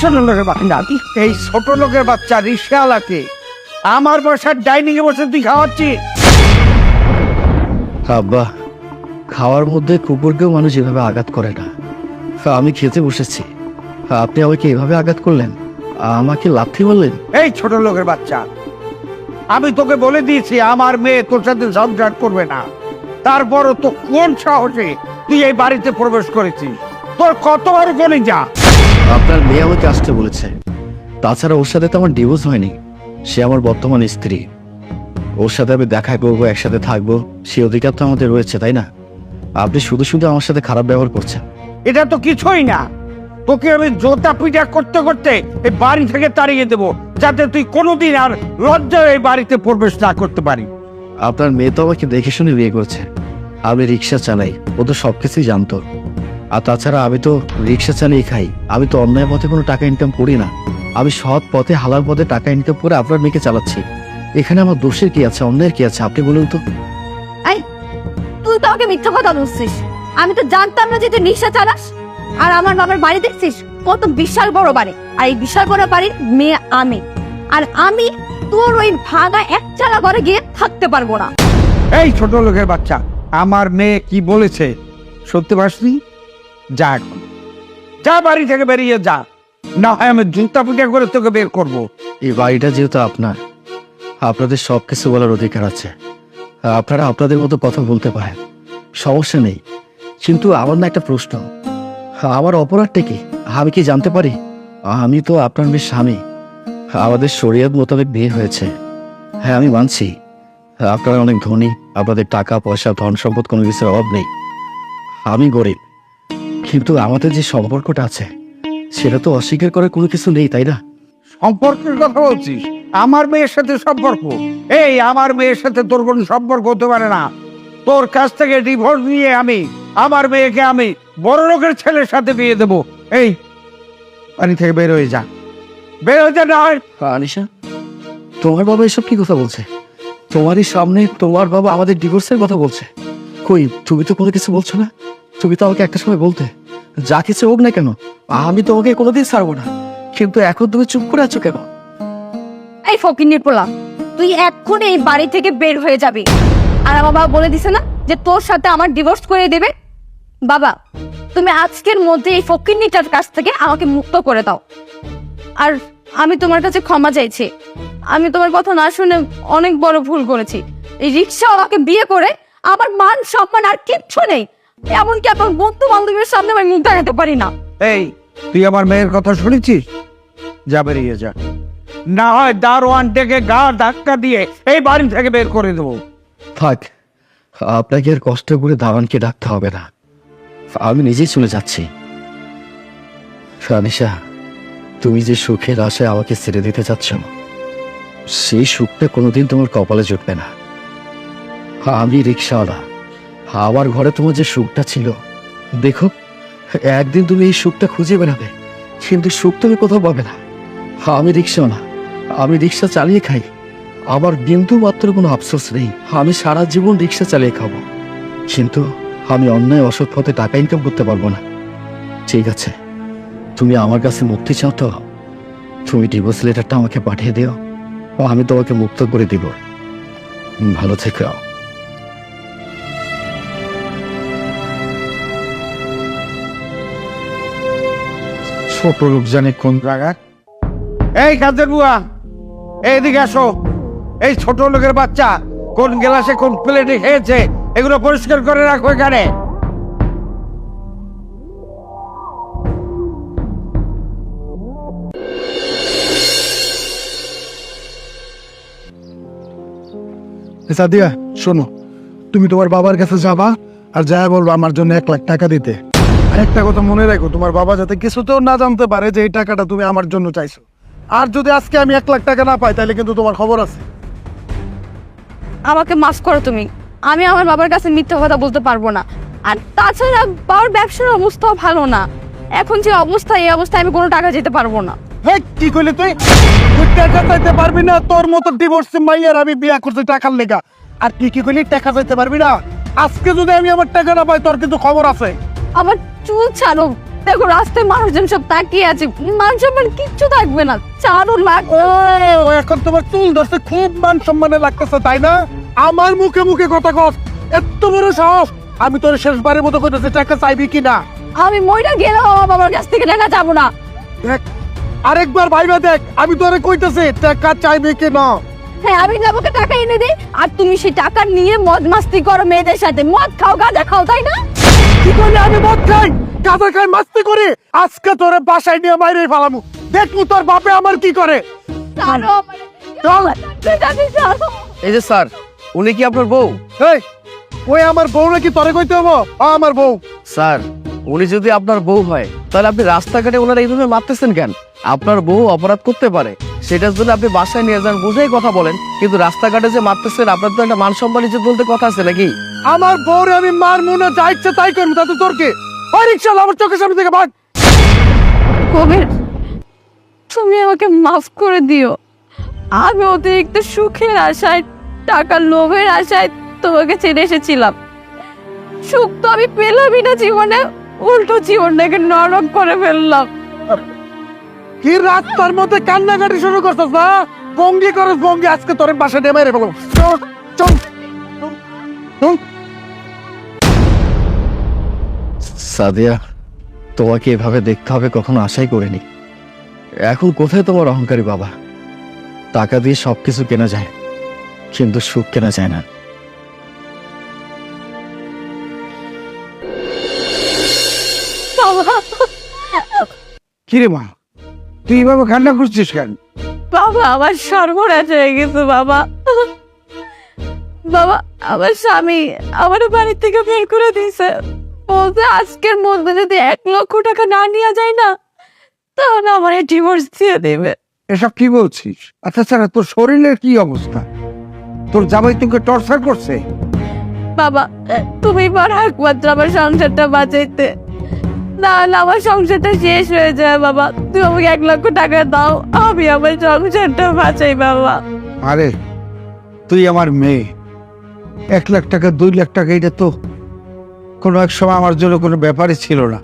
ছোট লোকের বাচ্চা এই ছোট লোকের বাচ্চা রিক্সাওয়ালাকে আমার বসার ডাইনিং এ বসে তুই খাওয়াচ্ছিস? আব্বা খাওয়ার মধ্যে কুকুরকেও মানুষ এভাবে আঘাত করে না। আমি খেতে বসেছি। আপনি আমাকে এভাবে আঘাত করলেন আমাকে লাথি বললেন এই ছোট লোকের বাচ্চা আমি তোকে বলে দিয়েছি আমার মেয়ে তোর সাথে সংসার করবে না। তারপরও তো কোন সাহসে তুই এই বাড়িতে প্রবেশ করেছিস? তোর কত বড় গলি যা? আপনার মেয়ে আমাকে আসতে বলেছে। তাছাড়া ওর সাথে তো আমার ডিভোর্স হয়নি। সে আমার বর্তমান স্ত্রী। ওর সাথে আমি দেখা করব একসাথে থাকব সে অধিকার তো আমাদের রয়েছে তাই না? আপনি শুধু শুধু আমার সাথে খারাপ ব্যবহার করছেন। এটা তো কিছুই না। তোকে আমি জোতা পিটা করতে করতে এই বাড়ি থেকে তাড়িয়ে দেবো যাতে তুই কোনোদিন আর লজ্জায় এই বাড়িতে প্রবেশ না করতে পারি। আপনার মেয়ে তো আমাকে দেখে শুনে বিয়ে করছে। আমি রিক্সা চালাই ও তো সবকিছুই জানতো। আর তাছাড়া আমি তো রিক্সা চালিয়ে খাই। আমি তো অন্যায় পথে কোনো টাকা ইনকাম করি না। আমি সৎ পথে হালাল পথে টাকা ইনকাম করে আপনার মেয়েকে চালাচ্ছি। এখানে আমার দোষের কি আছে অন্যায়ের কি আছে আপনি বলুন তো। এই তুই তো আমাকে মিথ্যা কথা বলছিস। আমি তো জানতাম না যে তুই রিক্সা চালাস। আর আমার বাবার বাড়ি দেখছিস? কত বিশাল বড় বাড়ি। আর এই বিশাল বড় বাড়ির মেয়ে আমি। আর আমি তোর ওই ভাঙা এক চালা ঘরে গিয়ে থাকতে পারব না। এই ছোট লোকের বাচ্চা আমার মেয়ে কি বলেছে? সত্যি পাসনি যা এখন। যা বাড়ি থেকে বেরিয়ে যা। না হয় আমি জুতা পিটা করে তোকে বের করব। এই বাড়িটা যেহেতু আপনার, আপনাদের সব কিছু বলার অধিকার আছে। আপনারা আপনাদের মতো কথা বলতে পারেন। সমস্যা নেই। কিন্তু আমার না একটা প্রশ্ন। আমার অপরাধটা কি? আমি কি জানতে পারি? আমি তো আপনার মেয়ের স্বামী। আমাদের শরীয়ত মোতাবেক বিয়ে হয়েছে। হ্যাঁ আমি মানছি। আপনারা অনেক ধনী। আপনাদের টাকা, পয়সা, ধন সম্পদ কোনো কিছুর অভাব নেই। আমি গরিব। কিন্তু আমাদের যে সম্পর্কটা আছে সেটা তো অস্বীকার করার কোনো কিছু নেই তাই না? সম্পর্কের কথা বলছিস? আমার মেয়ের সাথে সম্পর্ক? এই আমার মেয়ের সাথে তোর কোনো সম্পর্ক হতে পারে না। তোর কাছ থেকে ডিভোর্স নিয়ে আমি আমার মেয়েকে আমি বড় লোকের ছেলের সাথে বিয়ে দেবো। এই বাড়ি থেকে বের হয়ে যা। বের হয়ে যা না আনিশা তোমার বাবা এসব কি কথা বলছে? তোমারই সামনে তোমার বাবা আমাদের ডিভোর্সের কথা বলছে। কই তুমি তো কোনো কিছু বলছো না? তুমি তো আমাকে একটা সময় বলতে, যা কিছু হোক না কেন, আমি তো তোমাকে কোনোদিন ছাড়বো না। কিন্তু এখন তুমি চুপ করে আছো কেন? এই ফকিন্নির পোলা, তুই এখন এই বাড়ি থেকে বের হয়ে যাবি। আর আমার বাবা বলে দিছে না যে তোর সাথে আমার ডিভোর্স করে দেবে। বাবা, তুমি আজকের মধ্যে এই ফকিন্নিটার কাছ থেকে আমাকে মুক্ত করে দাও। আর আমি তোমার কাছে ক্ষমা চাইছি। আমি তোমার কথা না শুনে অনেক বড় ভুল করেছি। এই রিক্সাওয়ালাকে বিয়ে করে আমার মান সম্মান আর কিচ্ছু নেই। এমনকি আমার বন্ধু বান্ধবের সামনে আমি মুখ দেখাতে পারি না। এই তুই আমার মেয়ের কথা শুনেছিস? যা বেরিয়ে যা। না হয় দারোয়ান ডেকে গা ধাক্কা দিয়ে এই বাড়ি থেকে বের করে দেবো। থাক আপনাকে আর কষ্ট করে দাওয়ানকে ডাকতে হবে না। আমি নিজেই চলে যাচ্ছি। আনিশা তুমি যে সুখের আশায় আমাকে ছেড়ে দিতে চাচ্ছ সেই সুখটা কোনোদিন তোমার কপালে জুটবে না। আমি রিক্সাওয়ালা আমার ঘরে তোমার যে সুখটা ছিল, দেখো, একদিন তুমি এই সুখটা খুঁজে বেড়াবে, কিন্তু সুখ তুমি কোথাও পাবে না। আমি রিক্সাওয়ালা আমি রিক্সা চালিয়ে খাই আমার বিন্দু মাত্র কোনো আফসোস নেই, আমি সারা জীবন রিক্সা চালিয়ে খাব। কিন্তু আমি অন্যায় অসৎ পথে টাকা ইনকাম করতে পারব না। ঠিক আছে, তুমি আমার কাছে মুক্তি চাও তো, তুমি ডিভোর্স লেটারটা আমাকে পাঠিয়ে দিও, আমি তোমাকে মুক্ত করে দিব। ভালো থেকো। ছোট লোক জানে কোন জায়গায় এই কাজের বুয়া, এইদিকে আসো। এই ছোট লোকের বাচ্চা কোন গ্লাসে কোন প্লেটে খেয়েছে, এগুলো পরিষ্কার করে রাখো এখানে। সাদিয়া, শোনো, তুমি তোমার বাবার কাছে যাবা আর যা বলব আমার জন্য এক লাখ টাকা দিতে। একটা কথা মনে রাখো তোমার বাবা যাতে কিছুতেও না জানতে পারে যে এই টাকাটা তুমি আমার জন্য চাইছো। আর যদি আজকে আমি এক লাখ টাকা না পাই তাহলে কিন্তু তোমার খবর আছে। আমাকে মাফ করো তুমি। আমি আমার বাবার কাছে মিথ্যা কথা বলতে পারব না। আর তাছাড়া বাবার ব্যবসার অবস্থাও ভালো না। এখন যে অবস্থা এই অবস্থায় আমি কোনো টাকা যেতে পারব না। হ্যাঁ কি কইলি তুই? তুই টাকা চাইতে পারবি না তোর মতো ডিভোর্স মাইয়ার আমি বিয়া করতে টাকার লেগা। আর কি কি কইলি? টাকা চাইতে পারবি না। আজকে যদি আমি আমার টাকা না পাই তোর কিন্তু খবর আছে। আমার চুল ছাড়ো। দেখো রাস্তায় মানুষজন সব তাকিয়ে আছে। মান সম্মান কিচ্ছু থাকবে না। চারু লাখ ও এখন তোমার চুল ধরছে খুব মান সম্মানে লাগতেছে তাই না? আমার মুখে মুখে কথা কর এত বড় সাহস। আমি তোর শেষবারের মতো করতেছি টাকা চাইবি কিনা? আমি মইটা গেলেও আমার বাবার কাছ থেকে টাকা যাব না। দেখ আরেকবার ভাইবা দেখ আমি তোরে কইতেছি টাকা চাইবি কিনা? হ্যাঁ আমি বাবাকে টাকা এনে দিই। আর তুমি সেই টাকা নিয়ে মদ মাস্তি করো মেয়েদের সাথে। মদ খাও গাঁজা খাও তাই না? কি আমি মদ খাই? খাই মাস্তি করে? আজকে তোরে বাসায় নিয়ে বাইরে ফালামু। দেখব তোর বাপে আমার কি করে? চল। এই যে স্যার উনি কি আপনার বউ? এই ওই আমার বউ নাকি তরে কইতে হব? ও আমার বউ। স্যার উনি যদি আপনার বউ হয় তাহলে আপনি রাস্তাঘাটে ওনারা এইভাবে মারতেছেন কেন? আপনার বউ অপরাধ করতে পারে। সেটার জন্য আপনি বাসায় নিয়ে যান বুঝেই কথা বলেন। কিন্তু রাস্তাঘাটে যে মারতেছেন আপনার তো একটা মান সম্মান ইজ্জত বলতে কথা আছে নাকি? আমার বউরে আমি মার মনে যা ইচ্ছে তাই করব তাতে তোর কি? ওই রিক্সা আমার চোখের সামনে থেকে ভাগ। কবির তুমি আমাকে মাফ করে দিও। আমি অতিরিক্ত সুখের আশায় টাকার লোভের আশায় তোমাকে ছেড়ে এসেছিলাম। সুখ তো আমি পেলামই না জীবনে। উল্টো জীবনটাকে নরক করে ফেললাম। কি রাস্তার মধ্যে কান্নাকাটি শুরু করছিস না বঙ্গি করস বঙ্গি। আজকে তোর বাসা নিয়ে মেরে ফেলব চল চল। চল। সাদিয়া তোমাকে এভাবে দেখতে হবে কখনো আশাই করিনি। এখন কোথায় তোমার অহংকারী বাবা? টাকা দিয়ে সবকিছু কেনা যায় কিন্তু সুখ কেনা যায় না। কিরে মা তুই এভাবে কান্না করছিস কেন? বাবা আমার সর্বনাশ হয়ে গেছে বাবা। বাবা আমার স্বামী আমার বাড়ি থেকে বের করে দিয়েছে। বলতে আজকের মধ্যে যদি এক লক্ষ টাকা না নেওয়া যায় না তাহলে আমার ডিভোর্স দিয়ে দেবে। এসব কি বলছিস? আচ্ছা ছাড়া তোর শরীরের কি অবস্থা? তোর জামাই তোকে টর্চার করছে? বাবা তুমি পার একমাত্র আমার সংসারটা বাঁচাইতে। না হলে আমার সংসারটা শেষ হয়ে যায়, বাবা। তুমি আমাকে এক লক্ষ টাকা দাও, আমি আমার সংসারটা বাঁচাই, বাবা। আরে, তুই আমার মেয়ে। এক লাখ টাকা, দুই লাখ টাকা, এটা তো কোনো এক সময় আমার জন্য কোনো ব্যাপারই ছিল না।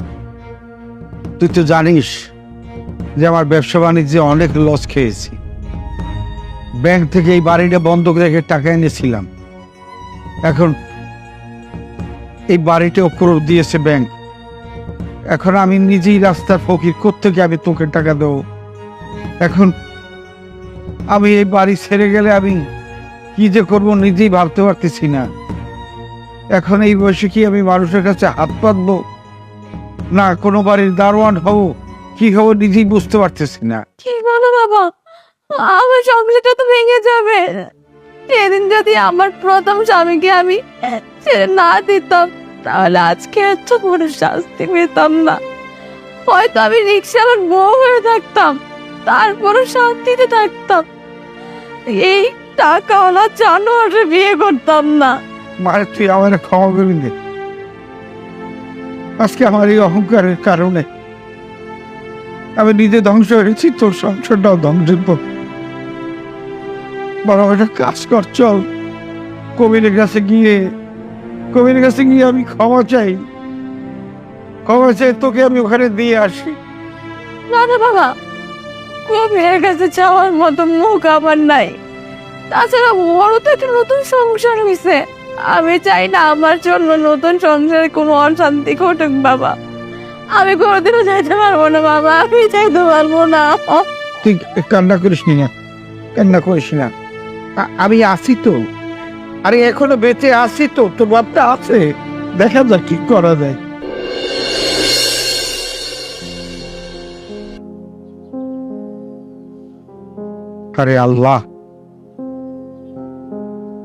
তুই তো জানিস যে আমার ব্যবসা বাণিজ্যে অনেক লস খেয়েছি। ব্যাংক থেকে এই বাড়িটা বন্ধক রেখে টাকা এনেছিলাম। এখন এই বাড়িটা করে দিয়েছে ব্যাংক। এখন আমি নিজেই রাস্তার ফকির, কোত্থেকে আমি তোকে টাকা দেবো? এখন আমি এই বাড়ি ছেড়ে গেলে আমি কি যে করব নিজেই ভাবতে পারতেছি না। এখন এই বয়সে কি আমি মানুষের কাছে হাত পাতবো? না, কোনো বাড়ির দারোয়ান হব, কি হব নিজেই বুঝতে পারতেছি না। কি বলো বাবা, আমার সংসারটা তো ভেঙে যাবে। সেদিন যদি আমার প্রথম স্বামীকে আমি ছেড়ে না দিতাম তাহলে আজকে এত বড় শাস্তি পেতাম না। হয়তো আমি রিক্সার বউ হয়ে থাকতাম, তারপরও শান্তিতে থাকতাম। এই টাকাওয়ালা জানোয়ারে বিয়ে করতাম না। মারে তুই আমার ক্ষমা করে দে আজকে আমার এই অহংকারের কারণে আমি নিজে ধ্বংস হয়েছি, তোর সংসারটাও ধ্বংসের পথ বড় একটা কাজ কর, চল। কবিরের কাছে গিয়ে কবিরের কাছে গিয়ে আমি ক্ষমা চাই। ক্ষমা চাই তোকে আমি ওখানে দিয়ে আসি। না না বাবা কবিরের কাছে যাওয়ার মতো মুখ আমার নাই। তাছাড়া বড় তো একটা নতুন সংসার হয়েছে আমি চাই না আমার জন্য নতুন সংসারে কোনো অশান্তি ঘটুক বাবা। আমি কোনোদিনও যাইতে পারব না বাবা আমি যাইতে পারব না। তুই কান্না করিস নি না কান্না করিস না। আমি আছি তো। আরে এখনও বেঁচে আছি তো তোর বাপটা আছে। দেখা যাক কি করা যায়। আরে আল্লাহ।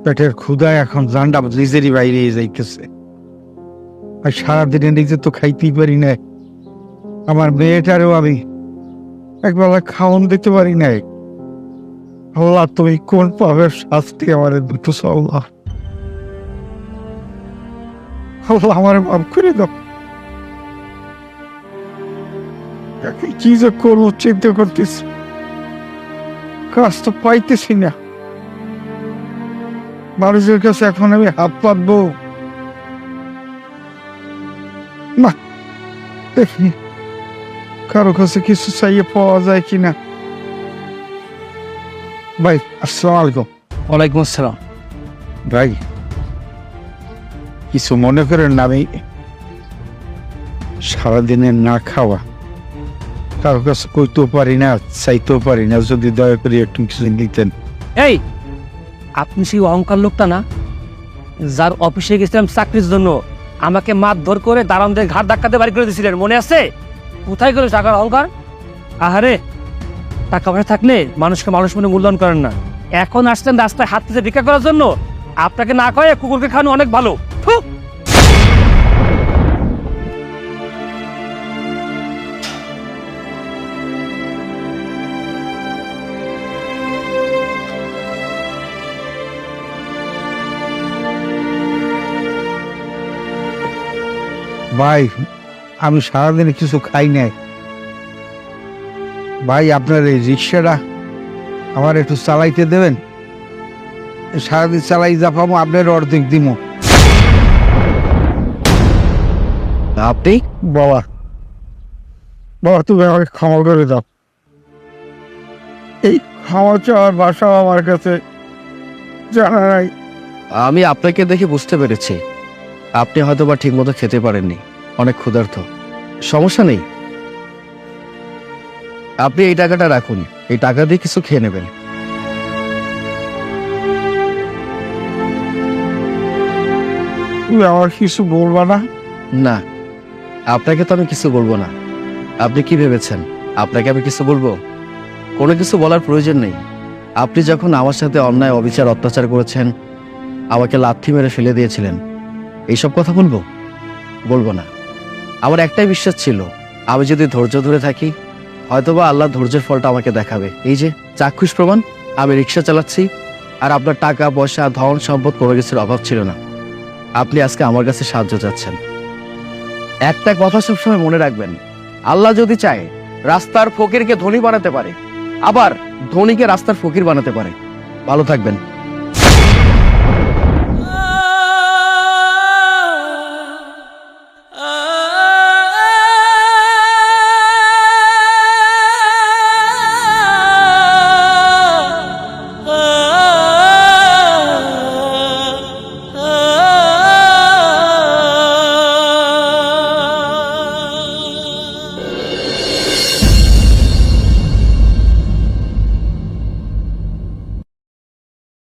পেটের ক্ষুদায় এখন জান্ডা নিজেরই বাইরে যাইতেছে। আর সারাদিনে নিজে তো খাইতেই পারি না আমার মেয়েটারও আমি একবেলা খাওয়ান দিতে পারি নাই। আল্লাহ, তুমি কোন পাবে শাস্তি আমার দুটো আল্লাহ? আল্লাহ, আমার মাফ করে দাও। কি যে করব, চিন্তা করতেছি। কাজ তো পাইতেছি না। মানুষের কাছে এখন আমি হাত পাতবো। না, দেখি। কারও কাছে কিছু চাইয়ে পাওয়া যায় কিনা? ভাই আসসালামু আলাইকুম। ওয়ালাইকুম আসসালাম। ভাই কিছু মনে করেন না আমি সারাদিনের না খাওয়া। কারও কাছে কইতেও পারি না চাইতেও পারি না যদি দয়া করে একটু কিছু দিতেন এই আপনি সেই অহংকার লোকটা না? যার অফিসে গেছিলাম চাকরির জন্য আমাকে মারধর করে দারামদের ঘাট ধাক্কাতে বাড়ি করে দিয়েছিলেন মনে আছে? কোথায় গেল টাকার অহংকার? আহারে টাকা পয়সা থাকলে মানুষকে মানুষ মনে মূল্যায়ন করেন না। এখন আসছেন রাস্তায় হাত পেতে ভিক্ষা করার জন্য। আপনাকে না কয়ে কুকুরকে খাওয়ানো অনেক ভালো। ভাই, আমি সারাদিনে কিছু খাই নাই। ভাই আপনার এই রিক্সাটা আমার একটু চালাইতে দেবেন? সারাদিন চালাই যাপাবো আপনার অর্ধেক দিমো। আপনি? বাবা। বাবা তুমি আমাকে ক্ষমা করে দাও। এই ক্ষমা চাওয়ার বাসাও আমার কাছে জানা নাই। আমি আপনাকে দেখে বুঝতে পেরেছি। আপনি হয়তো বা ঠিক মতো খেতে পারেননি। অনেক ক্ষুধার্ত। সমস্যা নেই। আপনি এই টাকাটা রাখুন। এই টাকা দিয়ে কিছু খেয়ে নেবেন। আমার কিছু বলবা না? না। আপনাকে তো আমি কিছু বলব না। আপনি কি ভেবেছেন? আপনাকে আমি কিছু বলব? কোনো কিছু বলার প্রয়োজন নেই। আপনি যখন আমার সাথে অন্যায় অবিচার অত্যাচার করেছেন আমাকে লাথি মেরে ফেলে দিয়েছিলেন এইসব কথা বলব? বলব না। আমার একটাই বিশ্বাস ছিল আমি যদি ধৈর্য ধরে থাকি হয়তোবা আল্লাহ ধৈর্যের ফলটা আমাকে দেখাবে। এই যে, চাক্ষুষ প্রমাণ, আমি রিক্সা চালাচ্ছি, আর আপনার টাকা, পয়সা, ধন, সম্পদ কোনো কিছুর অভাব ছিল না। আপনি আজকে আমার কাছে সাহায্য চাচ্ছেন। একটা কথা সবসময় মনে রাখবেন, আল্লাহ যদি চায়, রাস্তার ফকিরকে ধনী বানাতে পারে, আবার ধনীকে রাস্তার ফকির বানাতে পারে। ভালো থাকবেন।